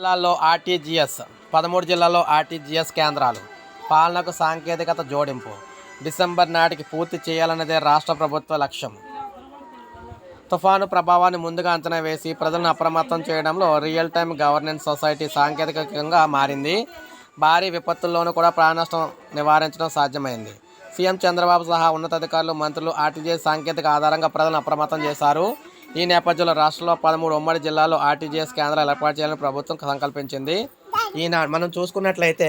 జిల్లాల్లో ఆర్టీజీఎస్ పదమూడు జిల్లాల్లో ఆర్టీజీఎస్ కేంద్రాలు. పాలనకు సాంకేతికత జోడింపు. డిసెంబర్ నాటికి పూర్తి చేయాలన్నదే రాష్ట్ర ప్రభుత్వ లక్ష్యం. తుఫాను ప్రభావాన్ని ముందుగా అంచనా వేసి ప్రజలను అప్రమత్తం చేయడంలో రియల్ టైమ్ గవర్నెన్స్ సొసైటీ సాంకేతికంగా మారింది. భారీ విపత్తుల్లోనూ కూడా ప్రాణనష్టం నివారించడం సాధ్యమైంది. సీఎం చంద్రబాబు సహా ఉన్నతాధికారులు మంత్రులు ఆర్టీజీఎస్ సాంకేతిక ఆధారంగా ప్రజలను అప్రమత్తం చేశారు. ఈ నేపథ్యంలో రాష్ట్రంలో పదమూడు ఉమ్మడి జిల్లాల్లో ఆర్టీజీఎస్ కేంద్రాలు ఏర్పాటు చేయాలని ప్రభుత్వం సంకల్పించింది. ఈయన మనం చూసుకున్నట్లయితే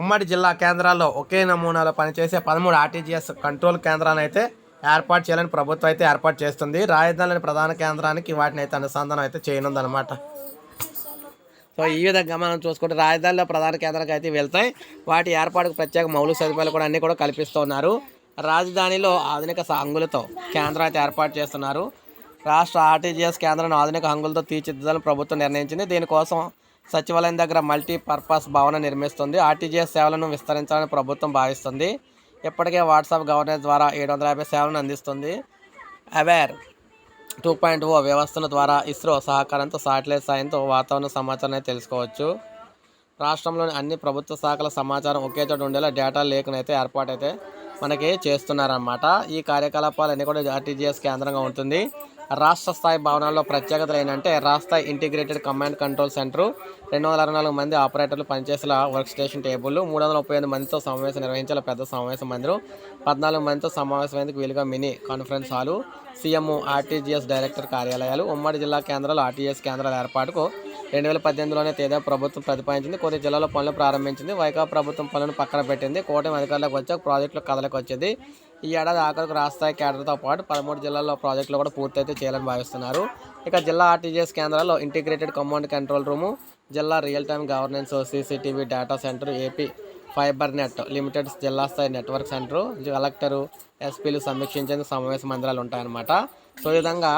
ఉమ్మడి జిల్లా కేంద్రాల్లో ఒకే నమూనాలో పనిచేసే పదమూడు ఆర్టీజీఎస్ కంట్రోల్ కేంద్రాలను అయితే ఏర్పాటు చేయాలని ప్రభుత్వం అయితే ఏర్పాటు చేస్తుంది. రాజధానిలోని ప్రధాన కేంద్రానికి వాటిని అయితే అనుసంధానం అయితే చేయనుందనమాట సో ఈ విధంగా మనం చూసుకుంటే రాజధానిలో ప్రధాన కేంద్రానికి అయితే వెళ్తాయి. వాటి ఏర్పాటుకు ప్రత్యేక మౌలిక సదుపాయాలు కూడా అన్నీ కూడా కల్పిస్తున్నారు. రాజధానిలో ఆధునిక సాంగులతో కేంద్రం అయితే ఏర్పాటు చేస్తున్నారు. రాష్ట్ర ఆర్టీజీఎస్ కేంద్రాన్ని ఆధునిక హంగులతో తీర్చిదిద్దాలని ప్రభుత్వం నిర్ణయించింది. దీనికోసం సచివాలయం దగ్గర మల్టీ పర్పస్ భవనం నిర్మిస్తుంది. ఆర్టీజీఎస్ సేవలను విస్తరించాలని ప్రభుత్వం భావిస్తుంది. ఇప్పటికే వాట్సాప్ గవర్నెన్స్ ద్వారా ఏడు వందల యాభై సేవలను అందిస్తుంది. అవేర్ టూ పాయింట్ ఓ వ్యవస్థల ద్వారా ఇస్రో సహకారంతో సాటిలైట్ సాయంతో వాతావరణ సమాచారాన్ని తెలుసుకోవచ్చు. రాష్ట్రంలోని అన్ని ప్రభుత్వ శాఖల సమాచారం ఒకే చోట ఉండేలా డేటా లేకునైతే అయితే ఏర్పాటైతే మనకి చేస్తున్నారన్నమాట. ఈ కార్యకలాపాలన్నీ కూడా ఆర్టీజీఎస్ కేంద్రంగా ఉంటుంది. రాష్ట్ర స్థాయి భవనాల్లో ప్రత్యేకతలు ఏంటంటే రాష్ట్ర ఇంటిగ్రేటెడ్ కమాండ్ కంట్రోల్ సెంటర్ రెండు వందల అరవై నాలుగు మంది ఆపరేటర్లు పనిచేసేలా వర్క్ స్టేషన్ టేబుల్ మూడు వందల ముప్పై ఐదు మందితో సమావేశం నిర్వహించాల పెద్ద సమావేశం మందిరం పద్నాలుగు మందితో సమావేశమైనందుకు వీలుగా mini conference hall CM RTGS director కార్యాలయాలు ఉమ్మడి జిల్లా కేంద్రాలు ఆర్టీజీఎస్ కేంద్రాల ఏర్పాటుకు రెండు వేల పద్దెనిమిదిలోనే తేదా ప్రభుత్వం ప్రతిపాదించింది కొన్ని జిల్లాలో పనులు ప్రారంభించింది వైకా ప్రభుత్వం పనులను పక్కన పెట్టింది కూటమి అధికారులకు వచ్చాక ప్రాజెక్టులు కథలకు వచ్చింది ఈ ఏడాది ఆఖరికి రాష్ట్ర కేటర్తో కేడర్తో పాటు పదమూడు జిల్లాల్లో ప్రాజెక్టులు కూడా పూర్తయితే చేయాలని భావిస్తున్నారు. ఇక జిల్లా ఆర్టీజీఎస్ కేంద్రాల్లో ఇంటిగ్రేటెడ్ కమాండ్ కంట్రోల్ రూము జిల్లా real time governance CCTV data centre AP fibre net limited జిల్లా స్థాయి నెట్వర్క్ సెంటర్ కలెక్టరు ఎస్పీలు సమీక్షించేందుకు సమావేశ మందిరాలు ఉంటాయన్నమాట. సో ఈ విధంగా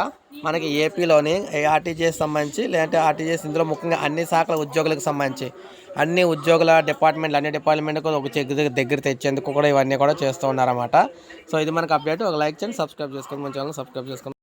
మనకి ఏపీలోని ఆర్టీజీఎస్ సంబంధించి లేదంటే ఆర్టీజీఎస్ ఇందులో ముఖ్యంగా అన్ని శాఖల ఉద్యోగులకు సంబంధించి అన్ని ఉద్యోగుల డిపార్ట్మెంట్లు అన్ని డిపార్ట్మెంట్కు ఒక దగ్గర దగ్గర తెచ్చేందుకు కూడా ఇవన్నీ కూడా చేస్తూ ఉన్నారన్నమాట. సో ఇది మనకు అప్డేట్. ఒక లైక్ చేయండి సబ్స్క్రైబ్ చేసుకోండి. మన ఛానల్ సబ్స్క్రైబ్ చేసుకోండి.